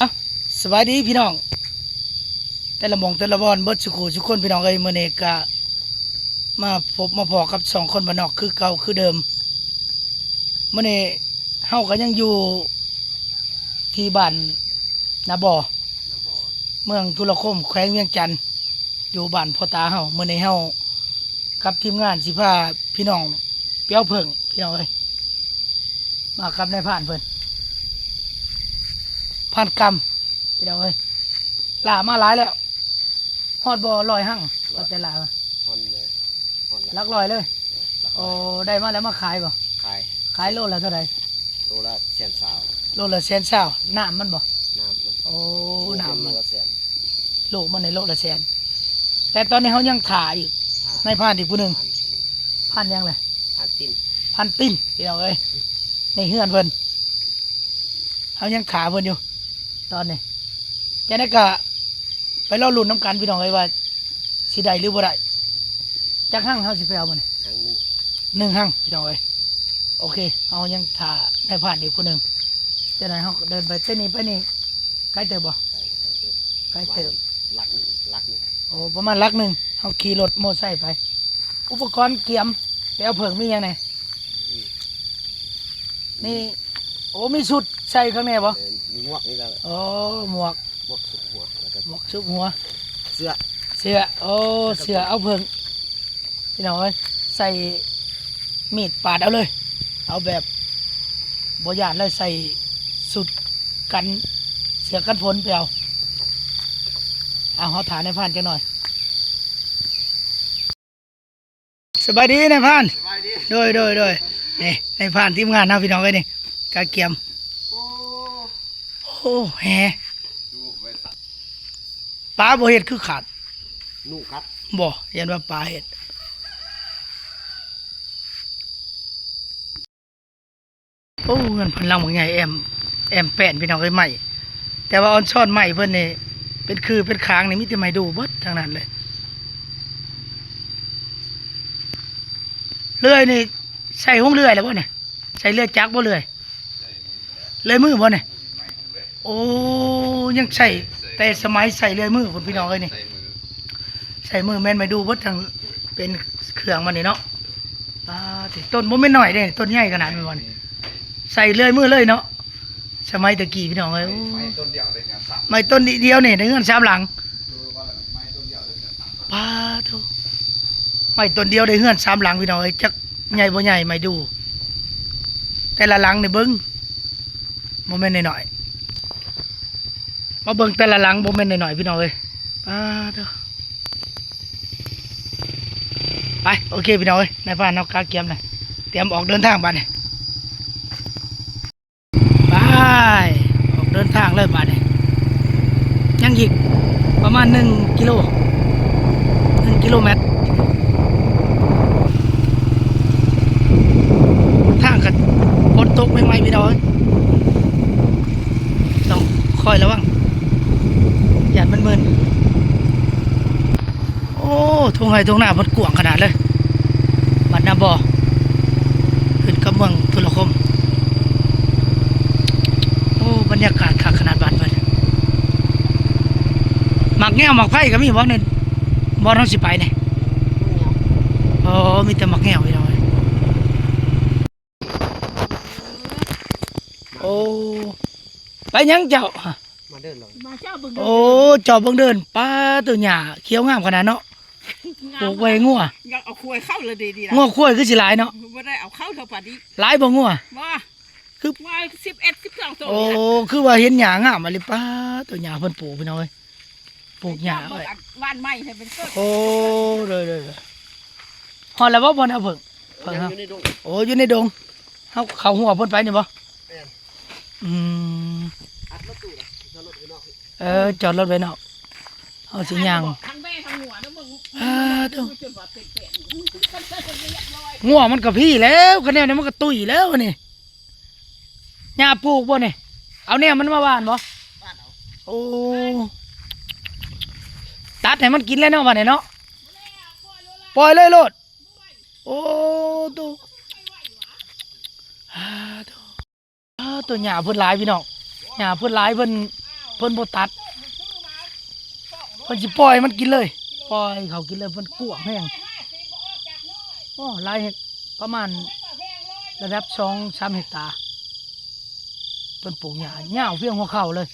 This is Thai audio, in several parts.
อะสวัสดีพี่น้อง แต่ละมองแต่ละบอนเบิดสุขุทุกคนพี่น้องเอ้ยมื้อนี้ก็มาพบมาพอกับสองคนบ้านนอกคือเก่าคือเดิมเมื้อนี้เฮาก็ยังอยู่ที่บ้านนาบอเมืองทุรคมแขวงเวียงจันทน์อยู่บ้านพ่อตาเฮาเมื้อนี้เฮากับทีมงานสิพาพี่น้องเปี้ยวเพิ่งพี่น้องเอ้ยมากับนายผ่านเพิ่น พันกรรมพี่น้องเอ้ยลามาหลายแล้วฮอดบ่อลอยหั่งก็จะลามาฮอนเลยฮอนละลักลอยเลยลักโอ้ได้มาแล้วมาขายบ่ขายขายโลละเท่าไหร่โลละแสนสาวโลละแสนเช้าน้ำมันบ่น้ำน้ำโอ้โลน้ำโลมันละแสนโลมันในโลละแสนแต่ตอนนี้เขายังถ่ายอีกห้าในผ่านอีกผู้หนึ่งพันหนึ่งพันยังเลยพันติ้นพันติ้นพี่น้องเอ้ยในเฮือนเพิ่นเขายังขาเพิ่นอยู่ ตอนนี้แค่นั้นก็ไปรอลุ้นน้ำกันพี่น้องเอ้ยว่าสิได้หรือบ่ได้จักหั่งเขาสิไปเอาบ่นี่ครั้งหนึ่งหนึ่งหั่งพี่น้องเอ้ยโอเคเอายังถ่าในผ่านอีกคนหนึ่งจะไหนเขาก็เดินไปเต้นนี้ไปนี่ใกล้เติบบ่ขายใกล้เติบหลักหนึ่งหลักหนึ่งโอ้ประมาณลักหนึ่งเขาขี่รถโมอไซค์ไป อุปกรณ์เกียมไปเอาเผิงมียังไงนี่โอ้มีชุดใส่ข้างในบ่เออ มีหมวกนี่ก็โอ้หมวกหมวกสุดหัวแล้วก็หมวกชุบหัว เสื้อเสื้อโอ้เสื้อเอาเผิงพี่น้องเอ้ยใส่มีดปาดเอาเลย เอาแบบบยานเลยใส่สุดกันเสือกันฝนไปเอาเอาเขาถานในพานจังหน่อยสบายดีในพานสบายดีโดยโดยโดยนี่ในพานทีมงานนะพี่น้องเอ้ยนี่กาเกียม โอ้โอ้แหดูไปสัตว์ปลาบ่เห็ดคือขาดนุ่งกัดบ่ยันว่าปลาเห็ดโอ้เงินเพันลังบางใหญ่แอมแอมแป้นพี่น้องเอ้ยใหม่แต่ว่าออนซ่อนใหม่เพิ่นนี่เป็นคือเป็นค้างนี่มีแต่ไม่ดูเบิดทางนั้นเลยเลื่อยนี่ใส่ห้องเลื่อยแล้วบ่เนี่ยใส่เลื่อยจักรบ่เลื่อยเลื่อยมือบ่เนี่ย โอ้ยังใส่แต่สมัยใส่เลื่อยมือคนพี่น้องเอ้ยนี่ใส่มือแม่นไม่ดูเบิดทางเป็นเครื่องมันนี่เนาะปาติต้นบ่แม่นน้อยเด้ต้นใหญ่ขนาดนี้บ่นี่ใส่เลื่อยมือเลยเนาะสมัยตะกี้พี่น้องเอ้ยโอ้ไม้ต้นเดียวเลยเนี่ยสัตว์ไม้ต้นเดียวนี่ในเงื่อนสามหลังดูว่าไม้ต้นเดียวเลยเนี่ยสัตว์ปาโถไม้ต้นเดียวในเงื่อนสามหลังพี่น้องเอ้ยจักใหญ่บ่ใหญ่ไม่ดู แต่ละหลังนี่เบิ่งบ่แม่นน้อยๆ มาเบิ่งแต่ละหลังบ่แม่นน้อยๆพี่น้องเอ้ยปาโถไปโอเคพี่น้องเอ้ยนายพานเอากาเกียมเลยเตรียมออกเดินทางบัดนี้ไปออกเดินทางเลยบัดนี้ยังอีกประมาณหนึ่งกิโลหนึ่งกิโลเมตรทางกันฝนตกไม่ไหมพี่น้อยต้องคอยระวัง อย่นโอ้ทุงไห้ทุ่งนาพดกวางขนาดเลยบัดนาบอขึ้นกับเมืองทุลคม โอ้บรรยากาศคักขนาดบานเพิ่นหมักแง่หมักไผ่ก็มีบ่เนี่ยบ่ต้องสิไปเนี่ยโอ้มีแต่หมักแง่วพี่น้องเอ้ยโอ้ไปยังเจ้าฮะ มาเดินเลยมาเจ้าเบิ่งโอ้จอบเบิ่งเดินป้าตัวหญ้าเขียวงามขนาดเนาะปลูกไว้งัวอยากเอาควยเข้าเลยดีดีละงัวควายคือสิหลายเนาะบ่ได้เอาเข้าเท่าป่านนี้หลายบ่งัวว่าคือว่าสิบเอ็ดสิบสองตัวโอ้คือว่าเห็นหญ้างามอะลิป้าตัวหญ้าเพิ่นปลูกพี่น้องเอ้ยปลูกหญ้าไว้บ้านใหม่ให้เป็นต้นโอ้เลยเลยเลยฮอดแล้วบ่บ่เอาเพิ่งเพิ่งยังเฮาอยู่ในดงโอ้อยู่ในดงเขาเขาหัวเพ่นไปนี่บ่แม่นอืมอัดรถตู้ เลยจอดรถไว้นอกเออ จอดรถไว้เนาะเอาสิย่างทั้งแม่ทั้งหัวนะมึงอ่าเด้อจนว่าเป็นเป็ดเรียบร้อยงัวมันกับพี่แล้วคะแนนนี้มันก็ตุยแล้วนี่หญ้าปลูกบ่นี่เอาแนวมันมาบ้านบ่บ้านเอาโอ้ตัดให้มันกินแล้วเนาะบ้านนี่เนาะปล่อยเลยโลดโอ้ตูอ่าตูอ่าตัวหญ้าเพิ่นหลายพี่น้องหญ้าเพิ่นหลายเพิ่น เพิ่นบ่ตัดเพิ่นสิปล่อยมันกินเลย ปล่อยเขากินเลยเพิ่นกวางแห้งโอ้หลายเฮกประมาณระดับสองสามเฮกตาร์เพิ่นปลูกหญ้าหญ้าเพียงหัวเข่าเลย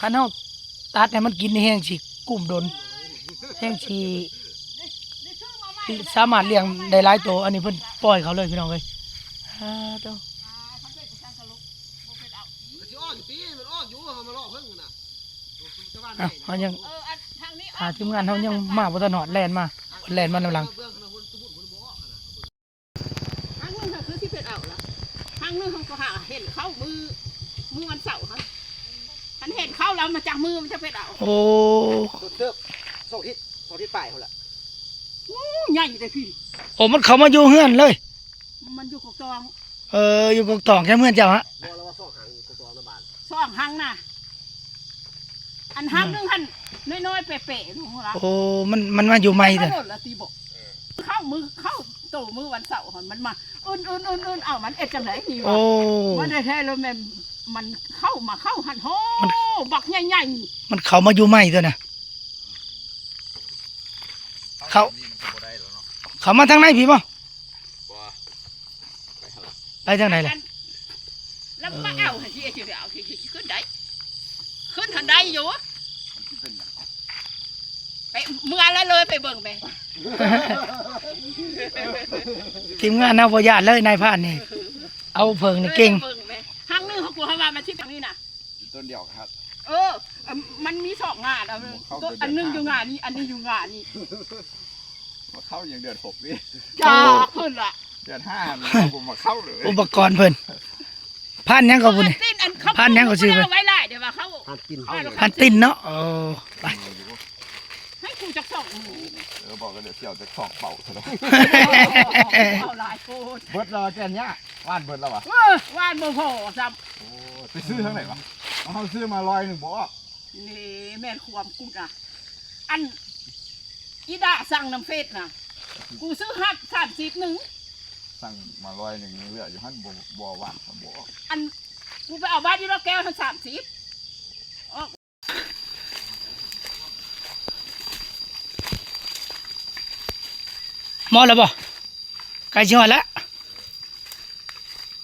คันเฮาตัดให้มันกินนี่แห้งสิกุ้มดนแห้งสิสามารถเลี้ยงได้หลายตัวอันนี้เพิ่นปล่อยเขาเลยพี่น้องเอ้ยฮ่าเด้อ มันสิออกอยู่ตีมันออกอยู่เอามาลอกเพิ่งน่ะ ชาวบ้านอะเขายังเอออันทางนี้หาทีมงานเขายังมาบ่ทันหอดแลนมาแลนมานำหลังเบื้องขนาดคนตุ้มคนบ่ออกน่ะทางนึงค่ะคือที่เป็นเอาละทางนึงเขาก็หาเห็นเข้ามือมือวันเสาร์ค่ะฉันเห็นเข้าแล้วมาจากมือมันจะเป็นเอาโอ้ตัวเติบสองทิศสองทิศปลายพุ่นล่ะอู้ใหญ่เลยพี่โอ้มันเขามาอยู่เฮือนเลย มันอยู่กับตอง เอออยู่กกตองแค่เฮือนเจ้าฮะบ่แล้วว่าสองหางตัวตัวน้ำบานสองหังน่ะ อันหังนึงหันน้อยๆเป๋ๆหนูละโอ้ มัน มันมาอยู่ใหม่ไม่เด้อ หมดละตีบอกเข้ามือเข้าโตมือวันเสาร์มันมาอื่นอื่นอื่นอื่นเอามันเอ็ดจังไหนนี่วะ โอ้ มันได้แท้แล้วแม่นมันเข้ามาเข้าหันโหบักใหญ่มันเขามาอยู่ใหม่ตัวน่ะเขา นี่มันก็บ่ได้แล้วเนาะเขามาทางไหนพี่บ่บ่ไปเถอะไปทางไหนๆล่ะแล้วมาเอาให้ที่เดี๋ยวเอาที่ขึ้นได้ ขึ้นทันได้อยู่มันสิเป็นหยังไปเมื่อแล้วเลยไปเบิ่งไปทีมงานเฮาบ่ญาติเลยนายพรานนี่ เอาเพิงนี่เก่งบิ่ไปหังนึงเขากลัวเขาว่ามาที่ตรงนี้น่ะ ต้นเดียวครับ เออเอิ่มมันมีสองงานเอาเลยเข้าตัวไปเดือน อันหนึงห้าอยู่งานนี้อันนี้อยู่งานนี้มาเข้าอย่างเดือนหกนี่จ้าขึ้นละเดือนห้ามันผมมาเข้าเลยอุปกรณ์เพิ่นพานหยังก็บุญนี่อันติ้นอันเขาพันยังเขาชื่อไป เาไว้ไล่เดี๋ย วว่าเขาทานกินพานติ้นเนาะเออไปให้กูจักสองหมื่นเออบอกกันเดี๋ยวเสี่ยวจะสองเป่าซะแล้วเอาหลายโคตรเบิดรอแกนเนี่ยว่านเบิดแล้ววะเออว่านบ่พอซ้โอ้ไปซื้อทางไหนวะเอาเขาซื้อมาร้อยหนึ่งบ่ำนี่แม่นความกูน่ะอันอีดาสั่งน้ำเฟสน่ะกูซื้อฮัดสามสิบหนึ่งสั่งมาร้อยหนึ่งเหลืออยู่หั่นบ่บ่หวานบ่อันกูไปเอาบ้านที่รถแก้วทั้งสามสิบ มอแล้วบ่ใกล้สิฮอดแล้ว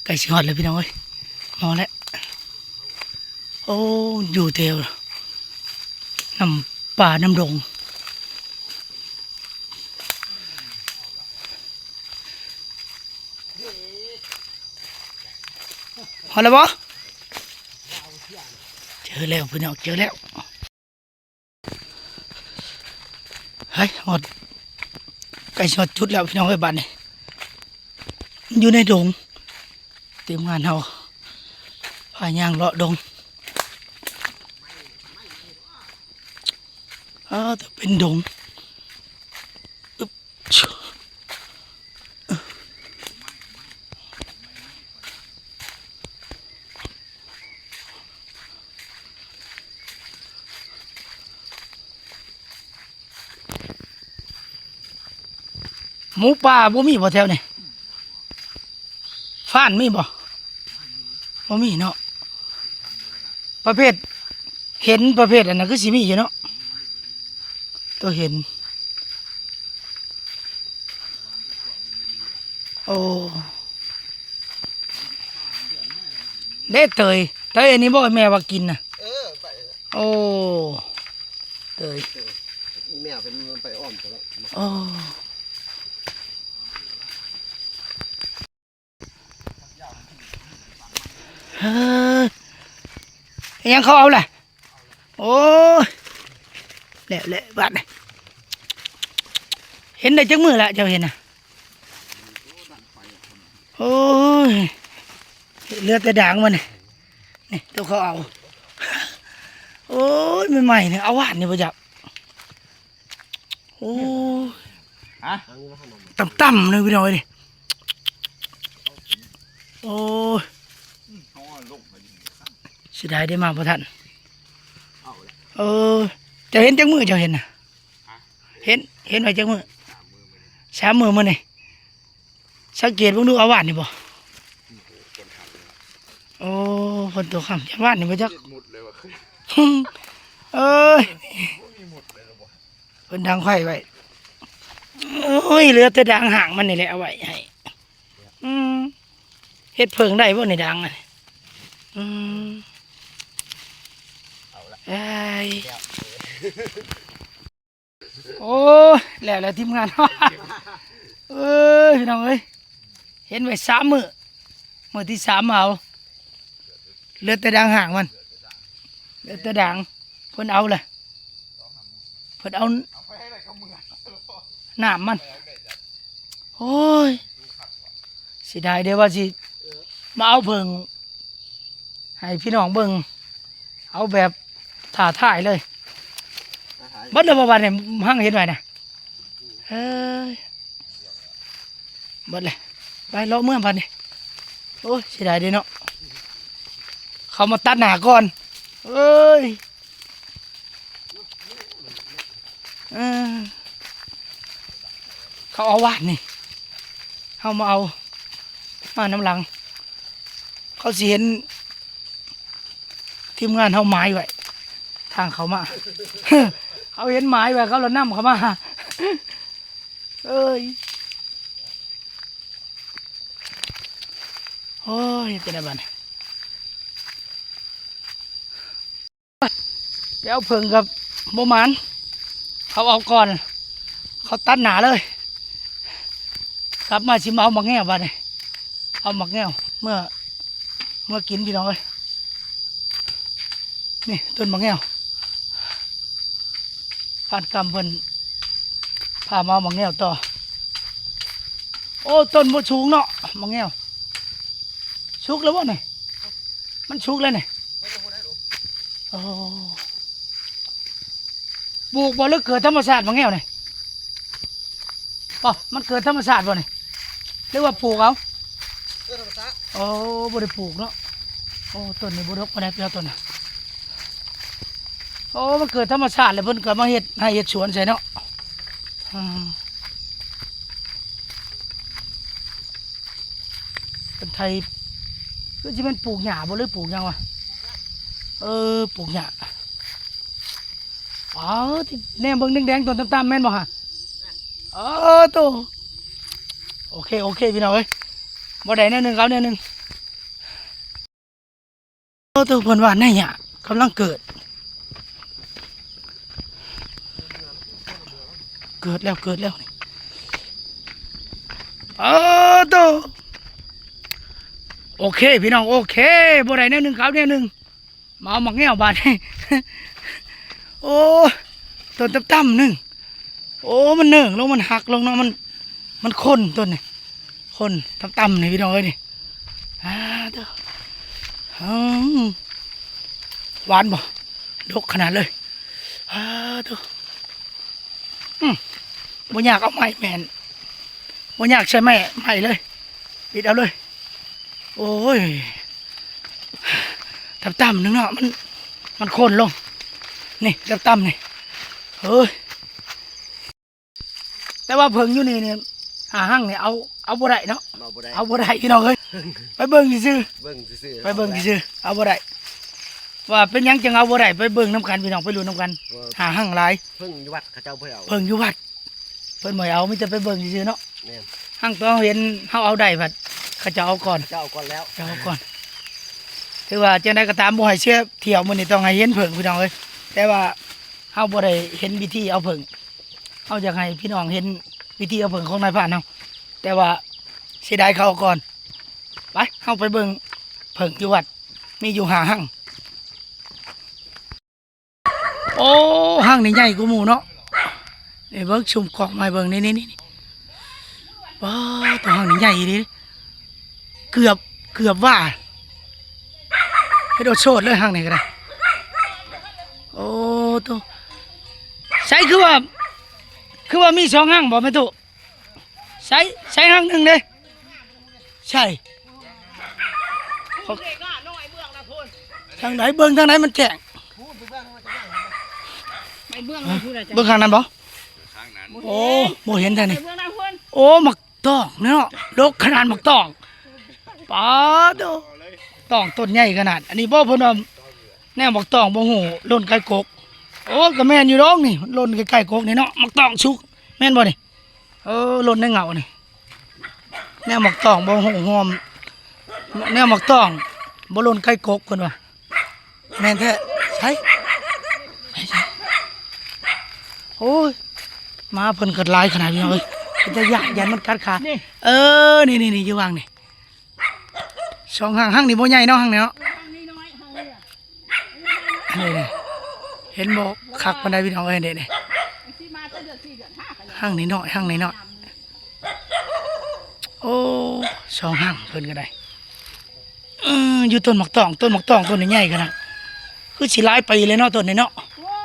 ใกล้สิฮอดแล้วพี่น้องเอ้ยหมอแล้วโอ้อยู่เตียวน้ำป่าน้ำดงฮอดแล้วบ่เจอแล้วพี่น้องเจอแล้วเฮ้ยหมดใกล้ชดชุดแล้วพี่น้องไอ้ยบ้านนี่อยู่ในดงเตรียมงานเราพายางเลาะดงอ้าวแต่เป็นดง หมูป่าบ่มีบ่แถวนี่ฟ้านมีบ่บ่มีเนาะประเภท เห็นประเภทอันนั้นคือสิมีอยู่เนาะตัวเห็น โอ้เด้เตยเตยอันนี้บอกให้แม่ว่ากินน่ะเออไปโอ้เตยแม่เป็นไปอ้อมซะแล้ว โอ้เฮ้ ยยังเขาเอาแหละโอ้ยเละเละบาดนี่เห็นได้จังมือละเจ้าเห็นน่ะโอ้ยเหลือแต่ด่างมันนี่นี่ตัวเขาเอาโอ้ยใหม่ๆเนี่ยเอาหวานนี่ประจับโอ้ยฮะต่ำๆเลยพี่น้อยดิโอ้ย เขาว่าลงมาอยู่ เสียดายได้มาประทันเอาเลยเออเจะเห็นจังมือเจะเห็นน่ะเห็นเห็นไว้จังมือสามมือมันนี่สังเกตเบิ่งดูเอาหวานนี่บ่โอ้ยฝนตกค่ำจังหวัดนี่บ่จักหมุดเลยว่ะเอ้ยเพิ่นดังไฟไว้โอ้ยเหลือแต่ดังห่างมันนี่แหละเอาไว้ให้อืมเฮ็ดเพิงได้บ่ในดังอะอืม เอ้ยโอ้ยแล้วแล้วทีมงานเอ้ยพี่น้องเอ้ยเห็นไว้สามมือมือที่สามเอาเลือดแต่ดังห่างมันเลือดแต่ดังเพิ่นเอาเลยเพิ่นเอาหนามมันโอ้ยสิได้เดี๋ยวว่าสิมาเอาเพิ่งให้พี่น้องเบิ่งเอาแบบ ถ่าท่ายเลยเบัดเลยบ่บัดเนี่ยหั่งเห็นไว้น่ะเอ้ยเบัดเลยไปเลาะเมื่อพันนี่โอ้ยเสิได้เด้เนาะเขามาตัดหนาก่อนเอ้ยเออเขาเอาวาดนี่เขามาเอา มาน้ำหลัง เขาสิเห็นทีมงานเขาไม้ไว้ทางเขามา เขาเห็นไม้ไว้เขาเรานั่เขามา เอ้ยโอ้ยเป็นอะไรบ้างไปเอาเพิงกับโบหมานเขาเอาก่อน เขาตัดหนาเลย กลับมาชิมเอาหมักแง่วบ้านเอาหมักแง่วเมื่อเมื่อกินพี่น้องเอ้ยนี่ต้นหมักแง่ว ผ่านกรรมเพิ่นพามาเอาหมักแง่วต่อ โอ้ต้นบ่ชูงเนาะหมักแง่วชุกแล้ววะนี่มันชุกแล้วนี่โอ้ปลูกบ่หรือเกิดธรรมชาติหมักแง่วนี่ป่ะมันเกิดธรรมชาติบ่นี่หรือว่าปลูกเอาเออธรรมชาติโอ้บริปลูกเนาะโอ้ต้นนี้บรกมาได้เปล่าต้นน่ะ โอ้มันเกิดธรรมชาติเลยเพิ่นก็มาเฮ็ดให้เฮ็ดสวนใช่เนาะเป็นไทยคือจะเป็นปลูกหญ้าบ่หรือปลูกยังวะเออปลูกหญ้าอ๋อที่แนมเบิ่งแดงๆต้นตามๆแม่นบ่ฮะเออโตโอเคโอเคพี่น้องเอ้ยบ่ได้แน่หนึ่งเขาแน่หนึ่งโอ้ตัวเพิ่นว่าในหยะกำลังเกิด เกิดแล้วเกิดแล้วนี่เออตัวโอเค พี่น้องโอเคบ่ได้แน่หนึ่งเขาแน่หนึ่งมาเอาหมักแง่วบาดนี่โอ้ต้นตั้มหนึ่งโอ้มันเนื่องลงมันหักลงเนาะมัน มันคนต้นนี่คนต่ำๆนี่พี่น้องเอ้ยนี่อ่าเด้อหวานบ่ดกขนาดเลยอ่าเด้อ บ่อยากเอาไม้แมนบ่อยากใช้ไม้ไม้เลยปิดเอาเลย โอ้ยต่ำๆนึงเนาะมัน มันโคนลง นี่ต่ำๆนี่เฮ้ยแต่ว่าเพิ่งอยู่นี่เนี่ยหาหั่งเนี่ยเอาเอาบ่ได้เนาะมาบ่ได้เอาบ่ได้พี่น้องเอ้ยไปเบิ่งซื่อเบิ่งซื่อๆไปเบิ่งซื่อๆเอาบ่ได้ว่าเป็นหยังจังเอาบ่ได้ไปเบิ่งน้ำกันพี่น้องไปลุ้นน้ำกัน หาหั่งหลายเพิ่งอยู่วัดเขาเจ้าเพิ่นเอาเบิ่งอยู่วัด เพิ่นบ่ให้เอามีแต่ไปเบิ่งซื่อๆเนาะแม่นหั่งตัวเห็นเฮาเอาได้พัดเขาจะเอาก่อนเจ้าเอาก่อนแล้วจะเอาก่อนถือว่าจังไดก็ตามบ่ให้เชื่อเที่ยวมื้อนี้ต้องให้เห็นเพิ่งพี่น้องเอ้ยแต่ว่าเฮาบ่ได้เห็นวิธีเอาเพิ่งเฮาอยากให้พี่น้องเห็นวิธีเอาเพิ่งของนายพรานเฮาแต่ว่าเสียดายเขาเอาก่อนไปเฮาไปเบิ่งเพิ่งอยู่วัดมีอยู่หาหั่งโอ้หั่งนี่ใหญ่กว่าหมู่เนาะ นี่เบิ่งชุมกอกไม้เบิ่งนี่นี่นี่ว้าวตัวหั่งนี่ใหญ่ดิเกือบเกือบว่าให้โดดโชดเลยหั่งนี่ก็ได้โอ้ตัวใช่คือว่าคือว่ามีสองหั่งบ่แม่ตุใช่ใช่หั่งหนึ่งเด้ใช่เด็กอะน้อยเบื้องนะพุ่นทางไหนเบิ่งทางไหนมันแจ้งไปเบื้องนะพุ่นอะจ้ะเบิ่งทางนั้นบ่ โอ้บ่เห็นทางไปนี้เบื้องนะพุ่นโอ้หมักตองเนาะดกขนาดหมักตองป้าดโตตองต้นใหญ่ขนาด อันนี้บ่เพิ่นว่าแนวบักตองบ่ฮู้ล่นไก่กก โอ้ก็แม่นอยู่ดอกนี่ล่นใกล้ๆกกนี่เนาะหมักตองชุก แม่นบ่นี่เออล่นในเหงานี่แนวมักตองบ่ฮู้หอมแนวมักตองบ่ล่นไก่กกเพิ่นว่าแม่นแท้ใช่ใช่ใช่โอ้ย มาเพิ่นเกิดลายขนาดนี้เอ้ยเป็นจะยากยันมันกัดขานี่เออนี่นี่นี่อยู่วางนี่สองห้างห้างนี่บ่ใหญ่เนาะห้างนี่เนาะทางนี้น้อยทางนี้อะนี่นี่เห็นบ่คักปานใดพี่น้องเอ้ยเด้นี่ไอ้ที่มาตั้งเดือนสี่เดือนห้ากันเลยห้างนี่น้อยห้างนี่น้อยโอ้สองห้างเพิ่นก็ได้เอออยู่ต้นหมากตองต้นหมากตองต้นนี้ใหญ่ขนาดคือสิหลายปีเลยเนาะต้นนี้เนาะว้า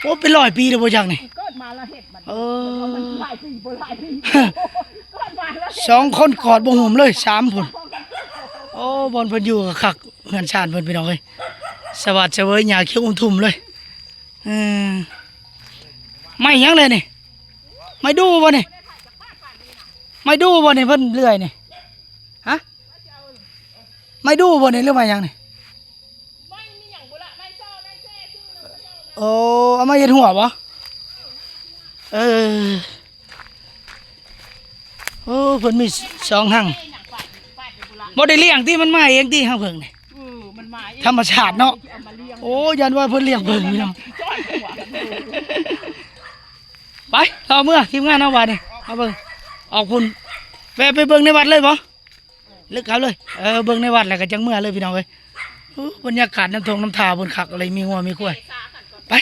โอ้เป็นร้อยปีเลยบ่จักนี่เกิ ดมาแล้วเห็ดมันเออมันหลายปีบ่หลายปีเกิดมาแล้วเห็ดสองคนกอดบ่หุ่มเลยสามพุ่นโอ้บอนเพิ่นอยู่กับคักเฮือนชาติเพิ่นพี่น้องเอ้ยสวัสดิ์เสวยหญ้าเขียวอุ้มทุ่มเลยอืมไม่หยังเลยนี่ไม่ดูบ่นี่ไม่ดูบ่นี่เพิ่นเลื่อยนี่ฮะไม่ดูบ่นี่หรือว่าหยังนี่ไม่มีอย่างบุระไม่ซ่อไม่แซ่ชื่อนะโอ้เอามาเฮ็ดหัวบ่ เออ โอ้เพิ่นมีสองหั่งไม่อย่างปาดปาดเป็นบุระบ่ได้เลี้ยงที่มันมาเองที่ห้างเพิ่งนี่เออมันมาเองธรรมชาติเนาะเอามาเลี้ยงโอ้ยันว่าเพิ่นเลี้ยงเพิ่งพี่น้องจ้อยหัวกันดูไปเราเมื่อทีมงานเอาวัดนี่เอาเบิ่งออกคุณแวะไปเบิ่งในวัดเลยบ่ลึกเอาเลย เออเบิ่งในวัดแล้วก็จังเมื่อเลยพี่น้องเอ้ยอู้บรรยากาศน้ำทงน้ำทาบนขักอะไรมีงัวมีกล้วย ซากันก่อน ไป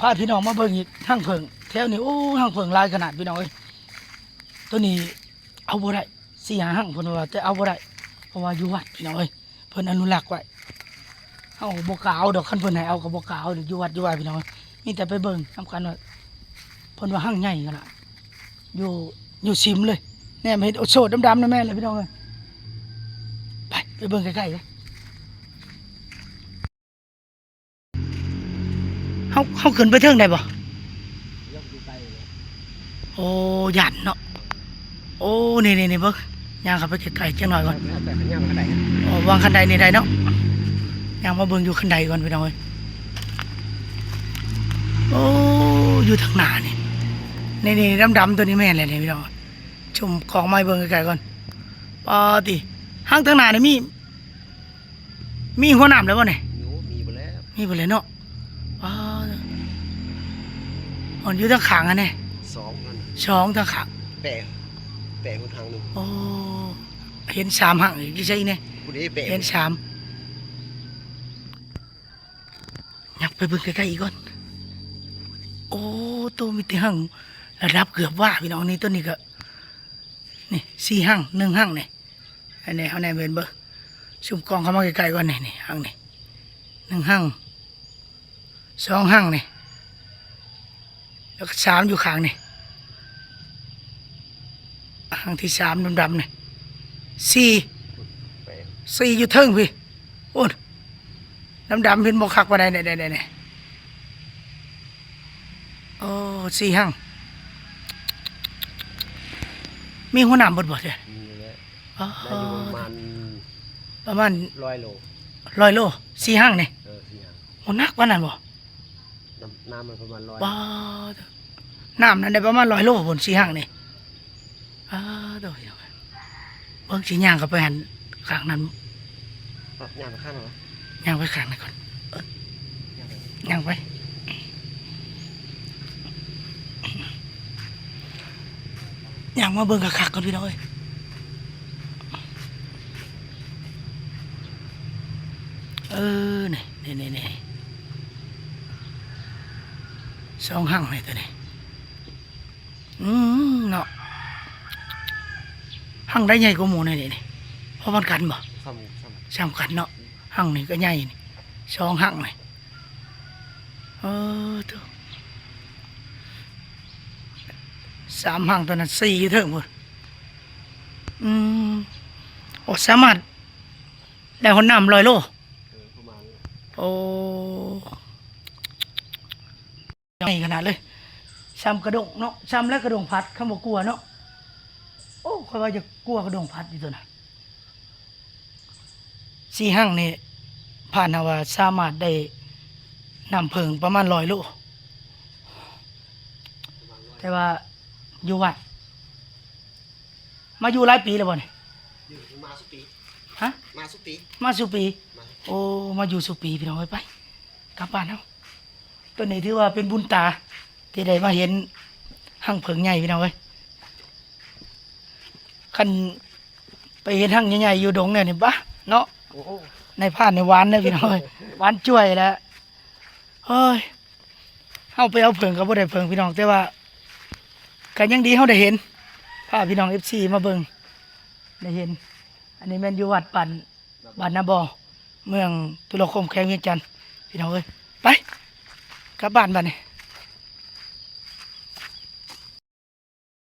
พาพี่น้องมาเบิ่งอีกห้างเพิงแถวนี้โอ้ห้างเพิงลายขนาดพี่น้องเอ้ยตัวนี้เอาบ่ได้สี่หาห้างเพิ่นว่าแต่เอาบ่ได้เพราะว่าอยู่วัดพี่น้องเอ้ยเพิ่นอนุรักษ์ไว้เฮาบ่กาเอาดอกคันเพิ่นให้เอาก็บ่กาเอาเดี๋ยวอยู่วัดอยู่ว่าพี่น้องเอ้ยมีแต่ไปเบิ่งสำคัญว่าเพิ่นว่าห้างใหญ่ขนาดอยู่อยู่ซิมเลยแน่เห็นโอโซดดำๆนะแม่เลยพี่น้องเอ้ยไปไปเบิ่งใกล้ๆเลย เขาเขาขึ้นไปเทิงได้บ่โอ้ยันเนาะโอ้นี่นี่นี่เบิ่งย่างเข้าไปไกลๆจังหน่อยก่อนแต่ขันย่างขันไหนโอ้วางคันใดนี่ได้เนาะย่างมาเบิ่งอยู่คันใดก่อนพี่น้องเอ้ยโอ้อยู่ทางหน้านี่นี่นี่ดำๆตัวนี้แม่นเลยนี่พี่น้องชมของไม้เบิ่งไกลๆก่อนปอติห้างทางหน้านี่มี มีหัวน้ำแล้วบ่เนี่ยหนูมีไปแล้วมีหมดเลยเนาะ อ่อนอยู่ทางขางอันนี้สองกันสองทางขางแปะแปะคนทางหนึ่งโอ้เห็นสามหังอีกใช่ไหมคนนี้แปะเห็นสามอยากไปเบิ่งใกล้ๆอีกก่อน โอ้ตัวมีแต่หังระดับเกือบว่าพี่น้องนี่ตัวนี้ก็นี่สี่หังหนึ่งหังนี่อันนี้เอาแน่เบนเบอร์ซุ่มกองเข้ามาใกล้ๆก่อนนี่นี่หังนี่หนึ่งหังสองหังนี่ แล้วก็สามอยู่ข้างนี่หังที่สามดำๆนี่สี่แปะสี่อยู่เทิงพี่โอ้ดำดำๆเห็นบอกคักว่าได้เนี่ยได้เนี่ยโอ้สี่หังมีหัวหน้ำบดบ่เด้อมีแล้วอ๋อได้อยู่ประมาณประมาณร้อยโลร้อยโลสี่หังนี่เออสี่ห้างโอ้นักกว่านั้นบ่ น้ำน้ำมันประมาณร้อยบ้าเด้อน้ำนั้นได้ประมาณร้อยโลบนสี่หังนี่อ้าเดี๋ยวเดี๋ยวเบิ่งสีย่างกับไปหันข้างนั้นอะย่างข้างเหรอย่างไปข้างนั้นก่อนเอิ้นย่างไปย่างมาเบิ่งกับคักๆก่อนพี่น้องเอ้ยเออนี่นี่นี่นี่ สองหั่งเลยตัวนี้อืมเนาะหั่งได้ใหญ่กว่าหมูนี่นี่นี่เพราะมันกันบ่ซ้ำซ้สำคัญเนาะหั่งนี่ก็ใหญ่นี่สองหั่งเลยเออตัวสามหั่งตัวนั้นสี่อยู่เถิงหมดอืมโอ้สามารถได้คนนำลอยโลำเออประมาณโอ้ ใหญ่ขนาดเลยซ้ำกระดงเนาะซ้ำและกระดงพัดข้ามกลัวเนาะโอ้เขาว่าจะกลัวกระดงพัดอยู่ตัวน่ะสี่ห้างนี่ผ่านเอาว่าสามารถได้นำเพิงประมาณร้อยโลแต่ว่าอยู่วัดมาอยู่หลายปีแล้วบ่เนี่ยอยู่มาสุปีฮะมาสุปีมาสุปีมาโอ้มาอยู่สุปีพี่น้องเอ้ยไปกลับบ้านเฮา ตัวนี้ถือว่าเป็นบุญตา ที่ได้มาเห็นห้างเพิงใหญ่พี่น้องเอ้ยคันไปเห็นห้างใหญ่ๆอยู่ดงเนี่ยนี่บ้าเนาะในผ่านในหวานเนี่ยพี่น้องเอ้ยหวานจ้วยแล้วเฮ้ยเฮาไปเอาเพิงกับบ่ได้เพิงพี่น้องแต่ว่าก็ยังดีเฮาได้เห็นพาพี่น้อง FC มาเบิ่งได้เห็น อันนี้แมนยูวัดปันบ้านนาบอเมืองตุลคมแขวงเวียงจันทน์พี่น้องเอ้ยไป กลับบ้านบ้านนี่